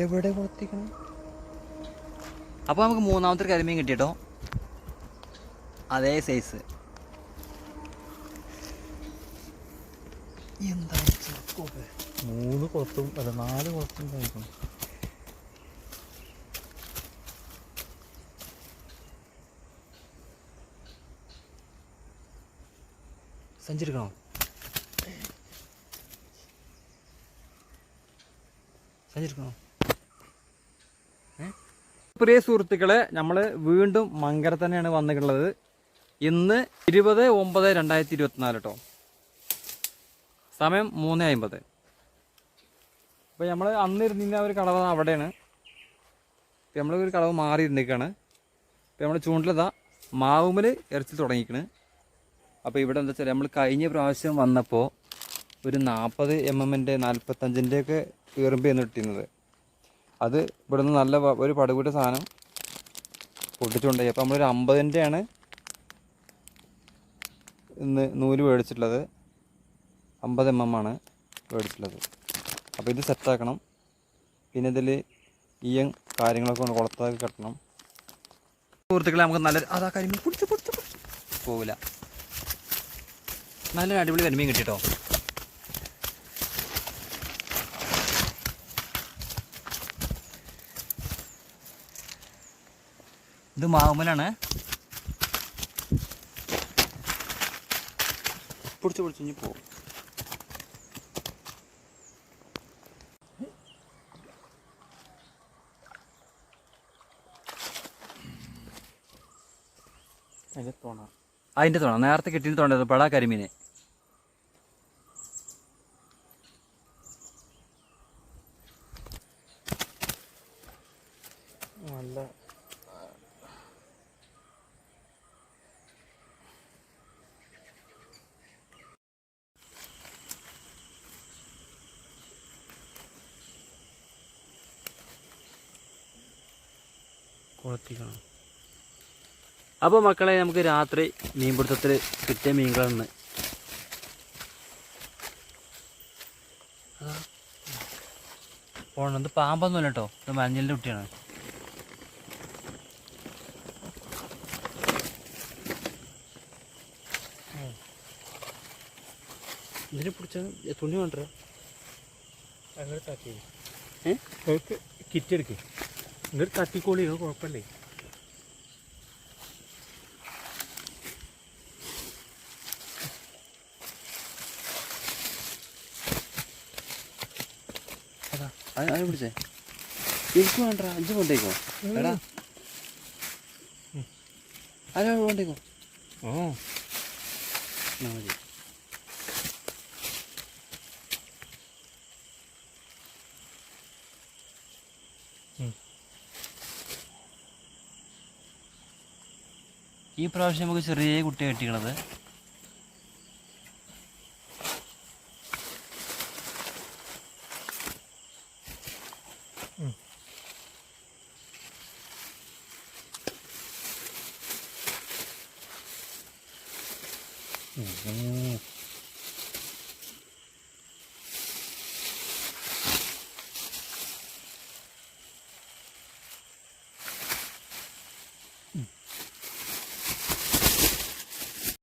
എവിടെ വളർത്തിക്കണം? അപ്പോൾ നമുക്ക് മൂന്നാമത്തെ കരിമീൻ കിട്ടിയിട്ടോ അതേ സൈസ് എന്താ മൂന്ന് കുളത്തും അല്ല നാല് കുളത്തും കഴിക്കണം. സഞ്ചരിക്കണോ? സഞ്ചരിക്കണോ? പ്രിയ സുഹൃത്തുക്കളെ നമ്മൾ വീണ്ടും മങ്കര തന്നെയാണ് വന്നിട്ടുള്ളത്. ഇന്ന് ഇരുപത് ഒമ്പത് രണ്ടായിരത്തി ഇരുപത്തിനാല് കേട്ടോ സമയം മൂന്ന് അമ്പത്. അപ്പോൾ നമ്മൾ അന്ന് ഇരുന്ന ഒരു കടവ് അവിടെയാണ്. നമ്മൾ ഒരു കടവ് മാറി ഇരുന്നിരിക്കുകയാണ് ഇപ്പം നമ്മൾ ചൂണ്ടിലതാ മാവുമ്മൽ ഇറച്ചി തുടങ്ങിക്കണ് അപ്പോൾ ഇവിടെ എന്താ വെച്ചാൽ നമ്മൾ കഴിഞ്ഞ പ്രാവശ്യം വന്നപ്പോൾ ഒരു നാൽപ്പത് എം എമ്മിന്റെ നാൽപ്പത്തഞ്ചിന്റെയൊക്കെ ഒക്കെ ഈറുമ്പിയാണ് കിട്ടുന്നത് അത് ഇവിടുന്ന് നല്ല ഒരു പടുകൂട്ട സാധനം പൊട്ടിച്ചുകൊണ്ടുപോയി അപ്പോൾ നമ്മളൊരു അമ്പതിന്റെയാണ് ഇന്ന് നൂൽ മേടിച്ചിട്ടുള്ളത്. അമ്പത് എം എം ആണ് മേടിച്ചിട്ടുള്ളത്. അപ്പോൾ ഇത് സെറ്റാക്കണം പിന്നെ ഇതിൽ ഈയം കാര്യങ്ങളൊക്കെ കൊണ്ട് കുളത്താക്കി കെട്ടണം. സുഹൃത്തുക്കളെ നമുക്ക് നല്ല അതാ കരിമീൻ. പിടിച്ചു പിടിച്ചു. പോവില്ല. നല്ലൊരു അടിപൊളി കരിമീൻ കിട്ടിട്ടോ? ഇത് മാവുമ്പലാണ്. പിടിച്ചു പിടിച്ചു ഇനി പോകും അതിന്റെ തോണ. അതിന്റെ തുണ. നേരത്തെ കിട്ടിയ തോണ്ടത് പടാ കരിമീനെ. നല്ല കുളത്തിക്കണം അപ്പോൾ മക്കളെ നമുക്ക് രാത്രി മീൻപിടുത്തത്തിൽ കിട്ടിയ മീനുകളാണ്. പോണത് പാമ്പൊന്നുമല്ല കേട്ടോ. ഇത് മഞ്ഞളിന്റെ കുട്ടിയാണ്. ഇതിനെ പിടിച്ച തുണി വേണ്ടേ കിറ്റെടുക്കേ കിറ്റ് എടുക്ക് എന്നിട്ട് തട്ടിക്കോളി കുഴപ്പമില്ലേ അതാ അത് അത് പിടിച്ചേ. എനിക്ക് വേണ്ട അഞ്ച് കൊണ്ടേക്കോ എടാ. അല്ല കൊണ്ടേക്കോ ഓ. മതി. ഈ പ്രാവശ്യം നമുക്ക് ചെറിയ കുട്ടി കെട്ടിക്കണത്.